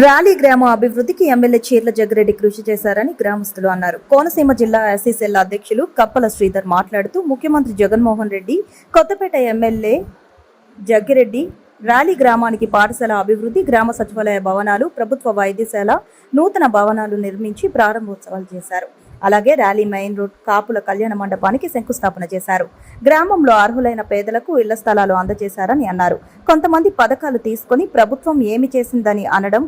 Rally గ్రామ అభివృద్ధికి MLA Cheerla Jaggi Reddy కృషి చేశారని గ్రామస్తులు అన్నారు. కోనసీమ జిల్లా ఎస్సీసెల్ అధ్యక్షులు కప్పల శ్రీధర్ మాట్లాడుతూ ముఖ్యమంత్రి జగన్మోహన్ రెడ్డి కొత్తపేట ఎమ్మెల్యే జగ్గిరెడ్డి ర్యాలీ గ్రామానికి పాఠశాల అభివృద్ధి గ్రామ సచివాలయ భవనాలు ప్రభుత్వ వైద్యశాల నూతన భవనాలు నిర్మించి ప్రారంభోత్సవాలు చేశారు. అలాగే ర్యాలీ మెయిన్ రోడ్ కాపుల కళ్యాణ మండపానికి శంకుస్థాపన చేశారు. గ్రామంలో అర్హులైన పేదలకు ఇళ్ళ స్థలాలు అందజేశారని అన్నారు. కొంతమంది పథకాలు తీసుకొని ప్రభుత్వం ఏమి చేసిందని అనడం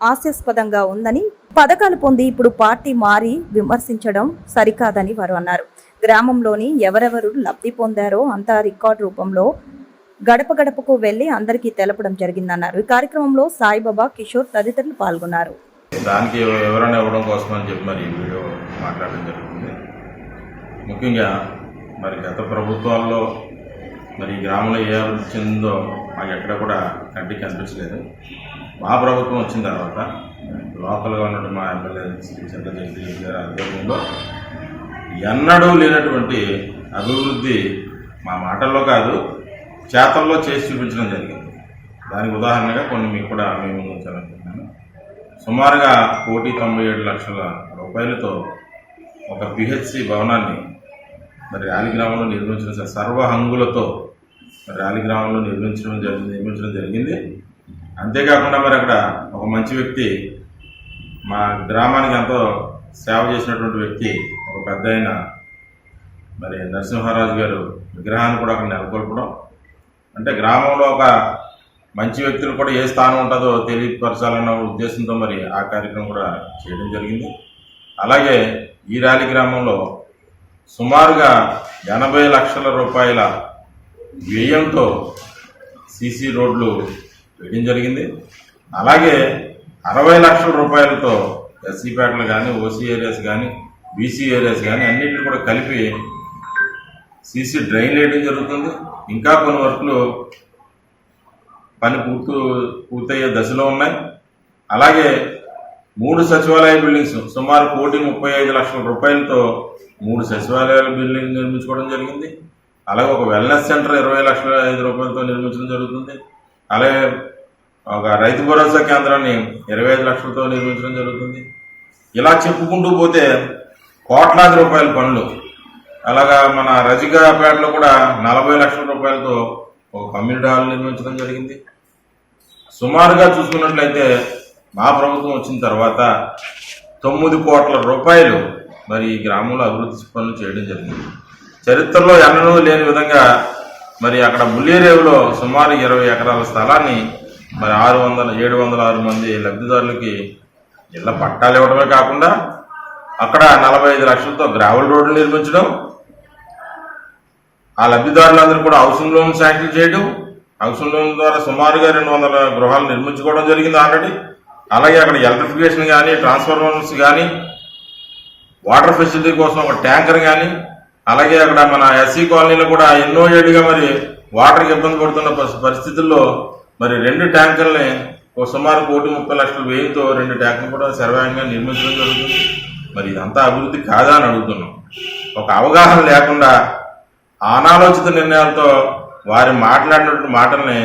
హాస్యాస్పదంగా ఉందని పథకాలు పొంది ఇప్పుడు పార్టీ మారి విమర్శించడం సరికాదని వారు అన్నారు. గ్రామంలోని ఎవరెవరు లబ్ధి పొందారో అంతా రికార్డు రూపంలో గడప గడపకు వెళ్ళి అందరికీ తెలపడం జరిగిందన్నారు. ఈ కార్యక్రమంలో సాయిబాబా కిషోర్ తదితరులు పాల్గొన్నారు. దానికి వివరణ ఇవ్వడం కోసం అని చెప్పి మరి వీడియో మాట్లాడడం జరుగుతుంది. ముఖ్యంగా మరి గత ప్రభుత్వాల్లో మరి ఈ గ్రామంలో ఏ అభివృద్ధి చెందిందో మాకు ఎక్కడ కూడా కంటికి కనిపించలేదు. మా ప్రభుత్వం వచ్చిన తర్వాత లోకల్గా ఉన్నటువంటి మా ఎమ్మెల్యే శ్రీ గారి ఆధ్వర్యంలో ఎన్నడూ లేనటువంటి అభివృద్ధి మా మాటల్లో కాదు చేతల్లో చేసి చూపించడం జరిగింది. దానికి ఉదాహరణగా కొన్ని మీకు కూడా మేము ఉంచాలనుకుంటున్నాను సుమారుగా కోటి తొంభై ఏడు లక్షల రూపాయలతో ఒక పిహెచ్సి భవనాన్ని మరి ర్యాలీ గ్రామంలో నిర్మించిన సర్వ హంగులతో మరి ర్యాలీ గ్రామంలో నిర్మించడం జరిగింది నిర్మించడం జరిగింది. అంతేకాకుండా మరి అక్కడ ఒక మంచి వ్యక్తి మా గ్రామానికి ఎంతో సేవ చేసినటువంటి వ్యక్తి ఒక పెద్ద ఆయన మరి నరసింహారాజు గారు విగ్రహాన్ని కూడా అక్కడ నెలకొల్పడం. అంటే గ్రామంలో ఒక మంచి వ్యక్తులు కూడా ఏ స్థానం ఉంటుందో తెలియపరచాలన్న ఉద్దేశంతో మరి ఆ కార్యక్రమం కూడా చేయడం జరిగింది. అలాగే ఈ ర్యాలీ గ్రామంలో సుమారుగా ఎనభై లక్షల రూపాయల వ్యయంతో సీసీ రోడ్లు వేయడం జరిగింది. అలాగే అరవై లక్షల రూపాయలతో ఎస్సీపేటలు కానీ ఓసీ ఏరియాస్ కానీ బీసీ ఏరియాస్ కానీ అన్నింటిని కూడా కలిపి సీసీ డ్రైన్ వేయడం జరుగుతుంది. ఇంకా కొన్ని వర్క్లు పని పూర్తి పూర్తయ్యే దశలో ఉన్నాయి. అలాగే మూడు సచివాలయ బిల్డింగ్స్ సుమారు కోటి ముప్పై ఐదు లక్షల రూపాయలతో మూడు సచివాలయాల బిల్డింగ్ నిర్మించుకోవడం జరిగింది. అలాగే ఒక వెల్నెస్ సెంటర్ ఇరవై లక్షల ఐదు రూపాయలతో నిర్మించడం జరుగుతుంది. అలాగే ఒక రైతు భరోసా కేంద్రాన్ని ఇరవై ఐదు లక్షలతో నిర్మించడం జరుగుతుంది. ఇలా చెప్పుకుంటూ పోతే కోట్లాది రూపాయల పనులు. అలాగా మన రజికాపేటలో కూడా నలభై లక్షల రూపాయలతో ఒక కమ్యూనిటీ హాల్ నిర్మించడం జరిగింది. సుమారుగా చూసుకున్నట్లయితే మా ప్రభుత్వం వచ్చిన తర్వాత తొమ్మిది కోట్ల రూపాయలు మరి ఈ గ్రామంలో అభివృద్ధి పనులు చేయడం జరిగింది. చరిత్రలో ఎన్నడూ లేని విధంగా మరి అక్కడ ముల్లేరేవులో సుమారు ఇరవై ఎకరాల స్థలాన్ని మరి ఆరు వందల ఏడు వందల ఆరు మంది లబ్ధిదారులకి ఇళ్ళ పట్టాలు ఇవ్వడమే కాకుండా అక్కడ నలభై ఐదు లక్షలతో గ్రావెల్ రోడ్లు నిర్మించడం ఆ లబ్ధిదారులందరూ కూడా హౌసింగ్ లోన్ శాంక్షన్ చేయడం హౌసింగ్ లోన్ ద్వారా సుమారుగా రెండు వందల గృహాలు నిర్మించుకోవడం జరిగింది ఆల్రెడీ. అలాగే అక్కడ ఎలక్ట్రిఫికేషన్ కానీ ట్రాన్స్ఫార్మర్స్ కానీ వాటర్ ఫెసిలిటీ కోసం ఒక ట్యాంకర్ కానీ అలాగే అక్కడ మన ఎస్సీ కాలనీలో కూడా ఎన్నో ఏళ్ళుగా మరి వాటర్కి ఇబ్బంది పడుతున్న పరిస్థితుల్లో మరి రెండు ట్యాంకర్ని సుమారు కోటి ముప్పై లక్షల వ్యయంతో రెండు ట్యాంకర్లు కూడా సర్వేయంగా నిర్మించడం జరుగుతుంది. మరి ఇదంతా అభివృద్ధి కాదా అని అడుగుతున్నాం. ఒక అవగాహన లేకుండా అనాలోచిత నిర్ణయాలతో వారి మాట్లాడినటువంటి మాటల్ని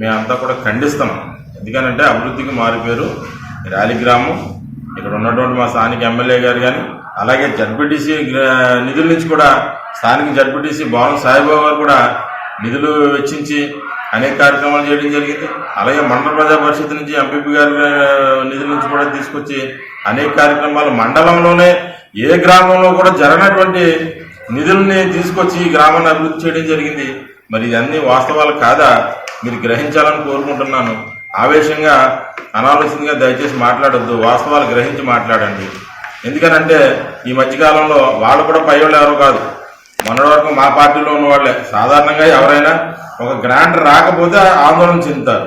మేమంతా కూడా ఖండిస్తున్నాం. ఎందుకనంటే అభివృద్ధికి మారిపోయారు ర్యాలీ గ్రామం ఇక్కడ ఉన్నటువంటి మా స్థానిక ఎమ్మెల్యే గారు కానీ అలాగే జడ్పీటీసీ నిధుల నుంచి కూడా స్థానిక జడ్పీటీసీ భవన్ సాయిబాబు గారు కూడా నిధులు వెచ్చించి అనేక కార్యక్రమాలు చేయడం జరిగింది. అలాగే మండల ప్రజా పరిషత్ నుంచి ఎంపీపీ గారి నిధుల నుంచి కూడా తీసుకొచ్చి అనేక కార్యక్రమాలు. మండలంలోనే ఏ గ్రామంలో కూడా జరగనటువంటి నిధుల్ని తీసుకొచ్చి ఈ గ్రామాన్ని అభివృద్ధి చేయడం జరిగింది. మరి ఇదన్నీ వాస్తవాలు కాదా? మీరు గ్రహించాలని కోరుకుంటున్నాను. ఆవేశంగా అనాలోచితంగా దయచేసి మాట్లాడద్దు. వాస్తవాలు గ్రహించి మాట్లాడండి. ఎందుకనంటే ఈ మధ్యకాలంలో వాళ్ళు కూడా పైవాళ్ళు ఎవరు కాదు. మొన్నటి వరకు మా పార్టీలో ఉన్న వాళ్ళే సాధారణంగా ఎవరైనా ఒక గ్రాంట్ రాకపోతే ఆందోళన చెందుతారు.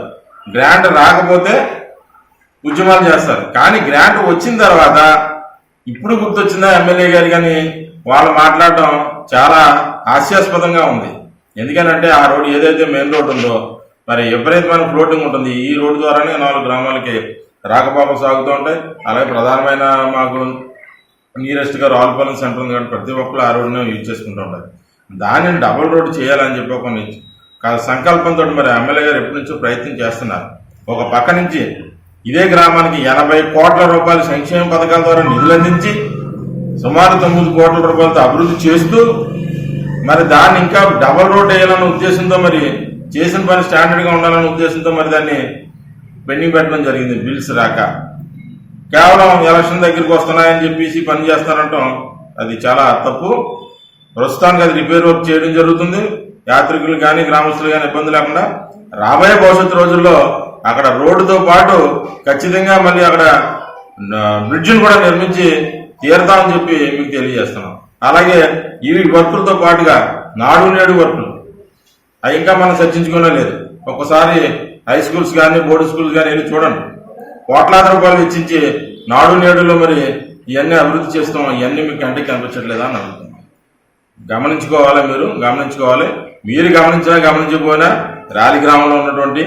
గ్రాంట్ రాకపోతే ఉద్యమాలు చేస్తారు. కానీ గ్రాంట్ వచ్చిన తర్వాత ఇప్పుడు గుర్తొచ్చిందా ఎమ్మెల్యే గారు కానీ వాళ్ళు మాట్లాడటం చాలా హాస్యాస్పదంగా ఉంది. ఎందుకనంటే ఆ రోడ్డు ఏదైతే మెయిన్ రోడ్డు ఉందో మరి విపరీతమైన ఫ్లోటింగ్ ఉంటుంది. ఈ రోడ్డు ద్వారానే నాలుగు గ్రామాలకి రాకపోకలు సాగుతూ ఉంటాయి. అలాగే ప్రధానమైన మాకు నియరెస్ట్గా రావులపాలెం సెంటర్ ఉంది కాబట్టి ప్రతి ఒక్కరు ఆ రోడ్డునే యూజ్ చేసుకుంటూ ఉంటారు. దానిని డబుల్ రోడ్ చేయాలని చెప్పి ఒక కా- సంకల్పంతో మరి ఎమ్మెల్యే గారు ఎప్పటి నుంచో ప్రయత్నం చేస్తున్నారు. ఒక పక్క నుంచి ఇదే గ్రామానికి ఎనభై కోట్ల రూపాయలు సంక్షేమ పథకాల ద్వారా నిధులు అందించి సుమారు తొమ్మిది కోట్ల రూపాయలతో అభివృద్ధి చేస్తూ మరి దాన్ని ఇంకా డబల్ రోడ్ వేయాలన్న ఉద్దేశంతో మరి చేసిన పని స్టాండర్డ్గా ఉండాలన్న ఉద్దేశంతో మరి దాన్ని పెండింగ్ పెట్టడం జరిగింది బిల్స్ రాక. కేవలం ఎలక్షన్ దగ్గరికి వస్తున్నాయని చెప్పేసి పని చేస్తారంటాం అది చాలా తప్పు. ప్రస్తుతానికి అది రిపేర్ వర్క్ చేయడం జరుగుతుంది. యాత్రికులు కానీ గ్రామస్తులు కానీ ఇబ్బంది లేకుండా రాబోయే భవిష్యత్తు రోజుల్లో అక్కడ రోడ్డుతో పాటు ఖచ్చితంగా మళ్ళీ అక్కడ బ్రిడ్జిని కూడా నిర్మించి తీరతామని చెప్పి మీకు తెలియజేస్తున్నాం. అలాగే ఈ వర్కులతో పాటుగా నాడు నేడు వర్కులు. అవి ఇంకా మనం చర్చించుకునే లేదు. ఒక్కసారి హై స్కూల్స్ కానీ బోర్డు స్కూల్స్ కానీ వెళ్ళి చూడండి కోట్లాది రూపాయలు వెచ్చించి నాడు నేడులో మరి ఇవన్నీ అభివృద్ధి చేస్తాం ఇవన్నీ మీకు కంటికి కనిపించట్లేదా అని అడుగుతున్నాం గమనించుకోవాలి మీరు? గమనించుకోవాలి. మీరు గమనించినా గమనించకపోయినా రాలి గ్రామంలో ఉన్నటువంటి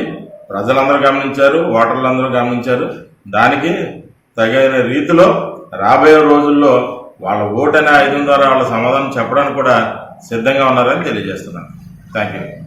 ప్రజలందరూ గమనించారు ఓటర్లందరూ గమనించారు. దానికి తగిన రీతిలో రాబోయే రోజుల్లో వాళ్ళ ఓటనే ఆయుధం ద్వారా వాళ్ళ సమాధానం చెప్పడానికి కూడా సిద్ధంగా ఉన్నారని తెలియజేస్తున్నాను. Thank you